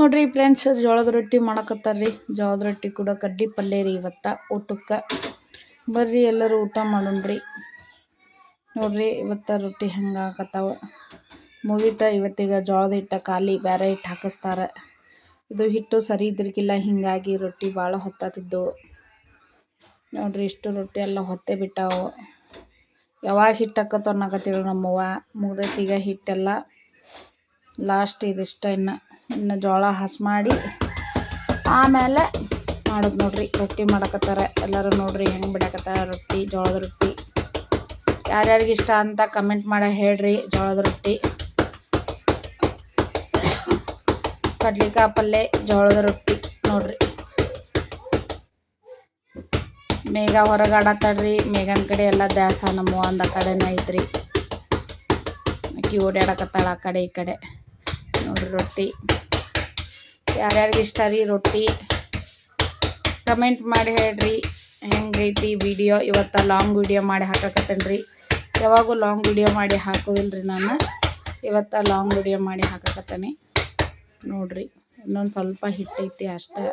ನೋಡ್ರಿ ಫ್ರೆಂಡ್ಸ್, ಜೋಳದ ರೊಟ್ಟಿ ಮಾಡಕತ್ತಾರ್ರಿ. ಜೋಳದ ರೊಟ್ಟಿ ಕೂಡ ಕಡ್ಡಿ ಪಲ್ಯ ರೀ ಇವತ್ತು, ಊಟಕ್ಕೆ. ಬರ್ರಿ ಎಲ್ಲರೂ ಊಟ ಮಾಡೋಣ್ರಿ. ನೋಡ್ರಿ ಇವತ್ತು ರೊಟ್ಟಿ ಹೆಂಗೆ ಹಾಕತ್ತಾವ ಮುಗಿತ ಇವತ್ತಿಗೆ ಜೋಳದ ಹಿಟ್ಟ ಖಾಲಿ ಬೇರೆ ಹಿಟ್ಟು ಹಾಕಿಸ್ತಾರೆ. ಇದು ಹಿಟ್ಟು ಸರಿ ಇದ್ರಿಗಿಲ್ಲ ಹಿಂಗಾಗಿ ರೊಟ್ಟಿ ಭಾಳ ಹೊತ್ತಾತಿದ್ದವು ನೋಡ್ರಿ ಇಷ್ಟು ರೊಟ್ಟಿ ಎಲ್ಲ ಹೊತ್ತೆ ಬಿಟ್ಟಾವು. ಯಾವಾಗ ಹಿಟ್ಟು ಹಾಕತ್ತೋ ಅನ್ನಕತ್ತಿಳು ನಮ್ಮವ್ವ. ಮುಗ್ದೈತಿಗ ಹಿಟ್ಟೆಲ್ಲ. ಲಾಸ್ಟ್ ಇದಿಷ್ಟ ಇನ್ನು. ಇನ್ನು ಜೋಳ ಹಸ್ ಮಾಡಿ ಆಮೇಲೆ ಮಾಡೋದು ನೋಡ್ರಿ, ರೊಟ್ಟಿ ಮಾಡಕತ್ತಾರೆ. ಎಲ್ಲರೂ ನೋಡ್ರಿ ಹೆಂಗೆ ಬಿಡಕತ್ತಾರ ರೊಟ್ಟಿ, ಜೋಳದ ರೊಟ್ಟಿ. ಯಾರ್ಯಾರಿಗೆ ಇಷ್ಟ ಅಂತ ಕಮೆಂಟ್ ಮಾಡ ಹೇಳ್ರಿ, ಜೋಳದ ರೊಟ್ಟಿ. ಕಡ್ಲಿಕಾಯಿ ಪಲ್ಯ ಜೋಳದ ರೊಟ್ಟಿ ನೋಡ್ರಿ. ಮೇಘ ಹೊರಗೆ ಆಡತ್ತಾಳ್ರಿ ಮೇಘನ ಕಡೆ ಎಲ್ಲ ದ್ಯಾಸ ನಮ್ಮ ಒಂದು ಕಡೆನೇ ಐತ್ರಿ. ಆಕಿ ಓಡಾಡಕತ್ತಾಳ ಆ ಕಡೆ ಈ ಕಡೆ. ನೋಡ್ರಿ ರೊಟ್ಟಿ. ಯಾರ್ಯಾರಿಗೆ ಇಷ್ಟ ರೀ ರೊಟ್ಟಿ? ಕಮೆಂಟ್ ಮಾಡಿ ಹೇಳ್ರಿ. ಹೆಂಗೈತಿ ವಿಡಿಯೋ ಇವತ್ತು ಲಾಂಗ್ ವಿಡಿಯೋ ಮಾಡಿ ಹಾಕಕತ್ತೇನೆ ರೀ? ಯಾವಾಗೂ ಲಾಂಗ್ ವಿಡಿಯೋ ಮಾಡಿ ಹಾಕೋದಿಲ್ಲ ನಾನು. ಇವತ್ತು ಲಾಂಗ್ ವಿಡಿಯೋ ಮಾಡಿ ಹಾಕಕತ್ತೇನೆ. ನೋಡ್ರಿ, ಇನ್ನೊಂದು ಸ್ವಲ್ಪ ಹಿಟ್ಟೈತಿ ಅಷ್ಟೇ.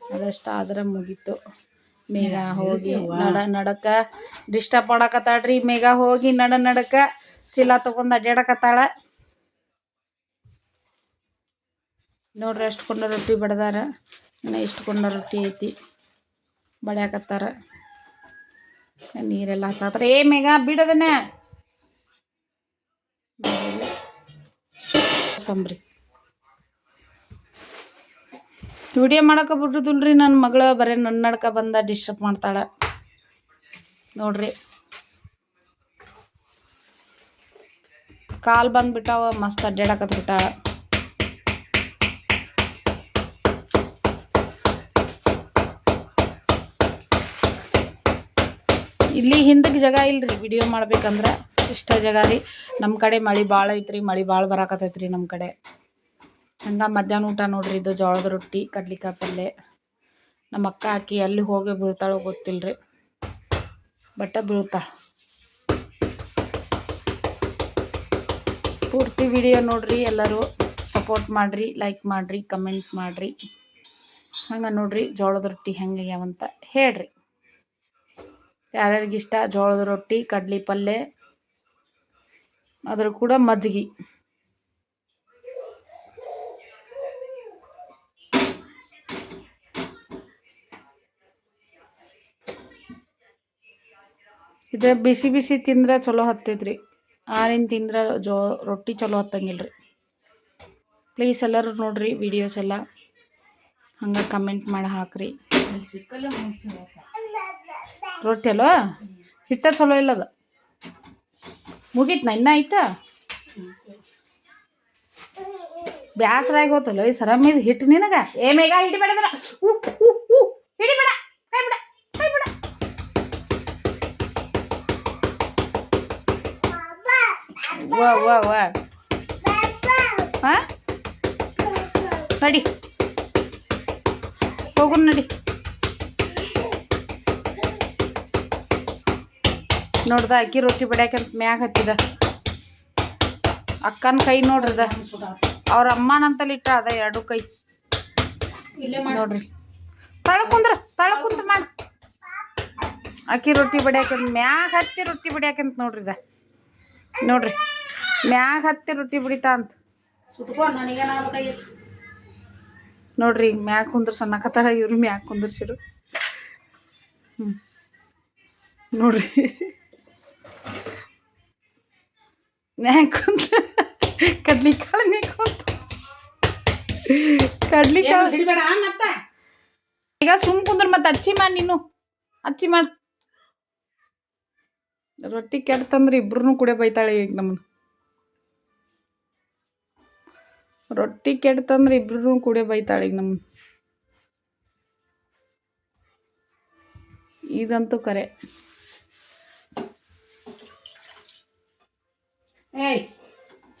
ಅದಷ್ಟು ಆದ್ರೆ ಮುಗೀತು. ಮೇಘ ಹೋಗಿ ನಡ ನಡಕ. ಡಿಸ್ಟರ್ಬ್ ಮಾಡಕತ್ತಾಳ್ರಿ ಮೇಘ ಹೋಗಿ ನಡ ನಡಕ. ಚೀಲ ತೊಗೊಂಡು ಅಡ್ಡಾಡಕತ್ತಾಳ ನೋಡ್ರಿ ಅಷ್ಟು ಕೊಂಡ ರೊಟ್ಟಿ ಬಡ್ದಾರ. ಇನ್ನು ಇಷ್ಟು ಕೊಂಡ ರೊಟ್ಟಿ ಐತಿ. ಬಡ್ಯಾಕತ್ತಾರ ನೀರೆಲ್ಲ ಹಚ್ಚಾತಾರ ಏ ಮೇಘ ಬಿಡದನ ಸಂಬ್ರಿ ವಿಡಿಯೋ ಮಾಡಕ್ಕೆ ಬಿಡುದಿಲ್ರಿ ನನ್ನ ಮಗಳ, ಬರೀ ನನ್ನ ನಡ್ಕ ಬಂದ ಡಿಸ್ಟರ್ಬ್ ಮಾಡ್ತಾಳೆ. ನೋಡ್ರಿ. ಕಾಲು ಬಂದ್ಬಿಟ್ಟಾವ, ಮಸ್ತ್ ಅಡ್ಡಾಡಕತ್ ಇಲ್ಲಿ ಹಿಂದಕ್ಕೆ ಜಾಗ ಇಲ್ರಿ ವಿಡಿಯೋ ಮಾಡ್ಬೇಕಂದ್ರೆ ಇಷ್ಟ ಜಾಗ ರೀ. ನಮ್ಮ ಕಡೆ ಮಳೆ ಭಾಳ ಐತ್ರಿ, ಮಳೆ ಭಾಳ ಬರಾಕತ್ತೈತ್ರಿ ನಮ್ಮ ಕಡೆ. ಹಂಗೆ ಮಧ್ಯಾಹ್ನ ಊಟ ನೋಡ್ರಿ, ಇದು ಜೋಳದ ರೊಟ್ಟಿ, ಕಡ್ಲಿಕಾಯಿ ಪಲ್ಯ ನಮ್ಮ ಅಕ್ಕ ಹಾಕಿ ಎಲ್ಲಿ ಹೋಗಿ ಬೀಳ್ತಾಳೋ ಗೊತ್ತಿಲ್ಲ ಬಟ್ಟೆ ಬೀಳ್ತಾಳೆ. ಪೂರ್ತಿ ವಿಡಿಯೋ ನೋಡ್ರಿ ಎಲ್ಲರೂ. ಸಪೋರ್ಟ್ ಮಾಡಿರಿ ಲೈಕ್ ಮಾಡಿರಿ ಕಮೆಂಟ್ ಮಾಡಿರಿ. ಹಂಗೆ ನೋಡ್ರಿ ಜೋಳದ ರೊಟ್ಟಿ ಹೆಂಗೆ ಆಗ್ಯಾವಂತ ಹೇಳ್ರಿ. ಯಾರ್ಯಾರಿಗಿಷ್ಟ? ಜೋಳದ ರೊಟ್ಟಿ, ಕಡ್ಲೆ ಪಲ್ಯ ಅದ್ರ ಕೂಡ ಮಜ್ಜಿಗೆ ಇದು ಬಿಸಿ ಬಿಸಿ ತಿಂದ್ರೆ ಚಲೋ ಹತ್ತೈತ್ರಿ. ಆರಿನ ತಿಂದ್ರೆ ಜೋ ರೊಟ್ಟಿ ಚಲೋ ಹತ್ತಂಗಿಲ್ಲ ರೀ ಪ್ಲೀಸ್ ಎಲ್ಲರೂ ನೋಡ್ರಿ ವಿಡಿಯೋಸ್ ಎಲ್ಲ. ಹಂಗೆ ಕಮೆಂಟ್ ಮಾಡಿ ಹಾಕ್ರಿ. ರೊಟ್ಟಿ ಅಲ್ವಾ? ಹಿಟ್ಟ ಚಲೋ ಇಲ್ಲದ ಅದು. ನಾ ಇನ್ನ ಆಯ್ತಾ? ಬ್ಯಾಸರಾಗಿ ಹೋತಲ್ಲ ಈ ಸರ ಇದು ಹಿಟ್ಟು ನಿನಗ? ಏ ಮೇಗ ಹಿಡಿಬೇಡದ್ರ ಹಿಡಿಬೇಡ ಕೈ ಬಿಡ. ಕೈ ಬಿಡ ವಾ ವಾ ವಾ. ಹಾ ನಡಿ. ಹೋಗು ನಡಿ. ನೋಡ್ದ ಅಕ್ಕಿ ರೊಟ್ಟಿ ಬಡಿಯಾಕಂತ ಮ್ಯಾಗ ಹತ್ತಿದ. ಅಕ್ಕನ ಕೈ ನೋಡ್ರಿದ. ಅವ್ರ ಅಮ್ಮನಂತಲ್ಲಿ ಇಟ್ಟ ಅದ ಎರಡು ಕೈ. ನೋಡ್ರಿ. ತಳ ಕುಂದ್ರ ತಳ ಕುಂತ ಮಾಡ. ಅಕ್ಕಿ ರೊಟ್ಟಿ ಬಡಿಯಾಕಂತ ಮ್ಯಾಗ ಹತ್ತಿ ರೊಟ್ಟಿ ಬಡಿಯಾಕಂತ ನೋಡ್ರಿದ. ಇದ ನೋಡ್ರಿ ಮ್ಯಾಗ ಹತ್ತಿ ರೊಟ್ಟಿ ಬಿಡಿತಾ ಅಂತ. ನೋಡ್ರಿ ಮ್ಯಾಗ ಕುಂದ್ರ ಸಣ್ಣಕತ್ತಾರ ಇವ್ರು ಮ್ಯಾಗ ಕುಂದ್ರಸಿರು. ಹ್ಞೂ ನೋಡ್ರಿ. ಮ್ಯಾಗ ಕುಂತ ಕಡ್ಲಿಕಾಳು ಮ್ಯಾಗ ಕುಂತ ಕಡ್ಲಿಕಾಳು ಹಿಡಿಬೇಡ ಮತ್ತ. ಈಗ ಸುಮ್ ಕುಂದ್ರ ಮತ್ತೆ ಅಚ್ಚಿ ಮಾಡಿ ನೀನು. ಅಚ್ಚಿ ಮಾಡು. ರೊಟ್ಟಿ ಕೆಡ್ತಂದ್ರೆ ಇಬ್ರು ಕುಡೆ ಬೈತಾಳೆ ಈಗ ನಮ್ಮನ್ನ ರೊಟ್ಟಿ ಕೆಡ್ತಂದ್ರೆ ಇಬ್ರು ಕುಡೆ ಬೈತಾಳೆ ಈಗ ನಮ್ಮನ್ನ ಇದಂತೂ ಕರೆ.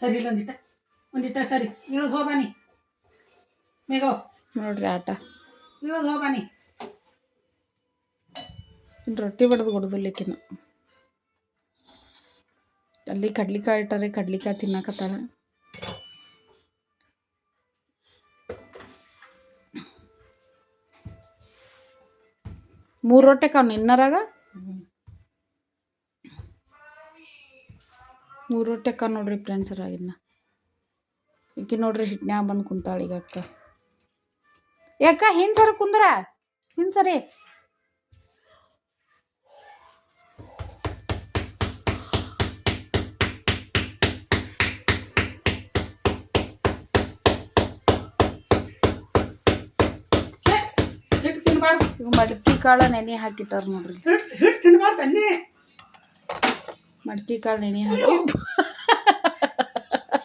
ಸರಿ ಇಲ್ಲೊಂದಿಟ್ಟ ಒಂದಿಟ್ಟ ಸರಿ. ಇಳಿದು ಹೋಬಾನಿ ಮೇಗೋ ನೋಡ್ರಿ ಆಟ. ಇಳಿದು ಹೋಬಾನಿ ರೊಟ್ಟಿ ಬಡದು ಕೊಡೋದಿಲ್ಲಕಿನ ಅಲ್ಲಿ ಕಡ್ಲಿಕಾಯಿ ಇಟ್ಟಾರೆ ಕಡ್ಲಿಕಾಯಿ ತಿನ್ನಕತ್ತಾರ. ಮೂರು ರೊಟ್ಟೆ ಕಾವ್ ನಿನ್ನರಾಗ? ಮೂರು ರೊಟ್ಟಿ ಅಕ್ಕ ನೋಡ್ರಿ ಫ್ರೆಂಡ್ಸರಾಗಿನ್ನ ಈಕಿ ನೋಡ್ರಿ ಹಿಟ್ನ್ಯಾಗ ಬಂದು ಕುಂತಾಳ ಈಗ ಅಕ್ಕ. ಯಾಕ ಹಿಂದ್ ಸರಿ ಕುಂದ್ರ. ಹಿಂದ್ ಸರಿ. ಮಡಕಿ ಕಾಳ ನೆನೆ ಹಾಕಿಟ್ಟಾರ ನೋಡ್ರಿ. ಹಿಟ್ಟು ಹಿಟ್ಟು ತಿನ್ಬಾರ್ದು ಅನ್ನಿ ಮಡ್ಕಿ ಕಾಳು ನೆನೆ ಹಾಕಿ.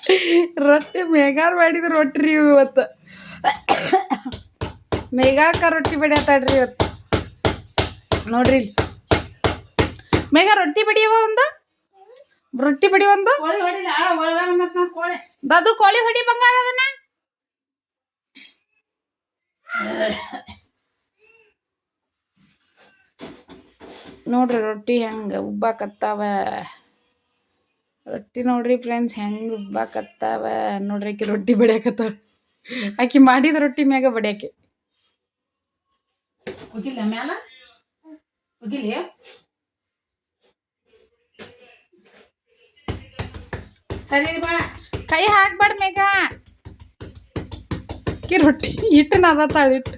ರೊಟ್ಟಿ ಮೇಗಾರ್ ಮಾಡಿದ ರೊಟ್ಟಿ ರೀ ಇವತ್ತು. ಮೇಗಾಕ ರೊಟ್ಟಿ ಬಡಿಯತ್ತಾಡ್ರಿ ಇವತ್ತು. ನೋಡ್ರಿ ಇಲ್ಲಿ. ಮೇಘ ರೊಟ್ಟಿ ಬಡಿಯವ ಒಂದು? ರೊಟ್ಟಿ ಬಡಿ ಒಂದು? ದಾದು ಕೋಳಿ ಹೊಡಿ ಬಂಗಾರ ಅದನ್ನ? ನೋಡ್ರಿ ರೊಟ್ಟಿ ಹೆಂಗೆ ಉಬ್ಬಾಕತ್ತಾವ. ರೊಟ್ಟಿ ನೋಡ್ರಿ ಫ್ರೆಂಡ್ಸ್ ಹೆಂಗೆ ಉಬ್ಬಾಕತ್ತಾವ. ನೋಡ್ರಿ ಆಕಿ ರೊಟ್ಟಿ ಬಡಿಯಾಕತ್ತಾವ ಆಕಿ ಮಾಡಿದ ರೊಟ್ಟಿ ಮ್ಯಾಗ ಬಡಿಯಾಕೆ. ಮ್ಯಾಲ? ಸರಿ ಬಾ. ಕೈ ಹಾಕ್ಬೇಡ ಮೇಘ. ಕಿ ರೊಟ್ಟಿ ಹಿಟ್ಟು ಅದ ತಾಳಿಟ್ಟು.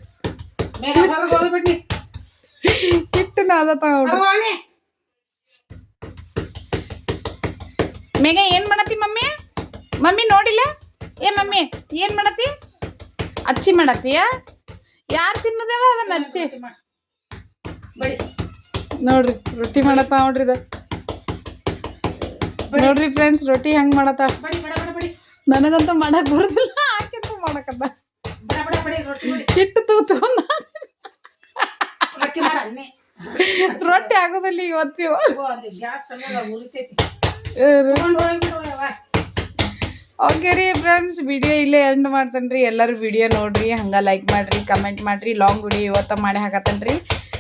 ಹಿಟ್ಟು ನಾದತಾ ನೋಡ್ರಿ ಮೇಗ ಮೇಘ ಏನ್ ಮಾಡತ್ತಿ ಮಮ್ಮಿ? ಮಮ್ಮಿ ನೋಡಿಲ್ಲ? ಏ ಮಮ್ಮಿ ಏನ್ ಮಾಡತ್ತಿ? ಅಚ್ಚಿ ಮಾಡತ್ತೀಯ? ಯಾರು ತಿನ್ನದೇವ? ಅದನ್ನ ಅಚ್ಚಿ. ಬಡಿ. ನೋಡ್ರಿ ರೊಟ್ಟಿ ಮಾಡತ್ತ ನೋಡ್ರಿ ಇದು. ನೋಡ್ರಿ ಫ್ರೆಂಡ್ಸ್ ರೊಟ್ಟಿ ಹೆಂಗ್ ಮಾಡತ್ತ? ನನಗಂತೂ ಮಾಡಕ್ ಬರುದಿಲ್ಲ ಆಕೆಂತೂ ಮಾಡಕತ್ತ? ಹಿಟ್ಟು ತೂತು ರೊಟ್ಟಿ ಮಾಡ ಅನ್ನಿ ರೊಟ್ಟಿ ಆಗೋದಲ್ಲ ಇವತ್ತು. ಗ್ಯಾಸ್. ಓಕೆ ರೀ. ಫ್ರೆಂಡ್ಸ್ ವಿಡಿಯೋ ಇಲ್ಲೇ ಎಂಡ್ ಮಾಡ್ತೇನೆ ರೀ. ಎಲ್ಲರೂ ವಿಡಿಯೋ ನೋಡ್ರಿ ಹಂಗೆ ಲೈಕ್ ಮಾಡಿರಿ ಕಮೆಂಟ್ ಮಾಡಿರಿ ಲಾಂಗ್ ವಿಡಿಯೋ ಇವತ್ತ ಮಾಡಿ ಹಾಕತ್ತೇನೆ ರೀ.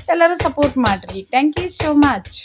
ಎಲ್ಲರೂ ಸಪೋರ್ಟ್ ಮಾಡಿರಿ. Thank you so much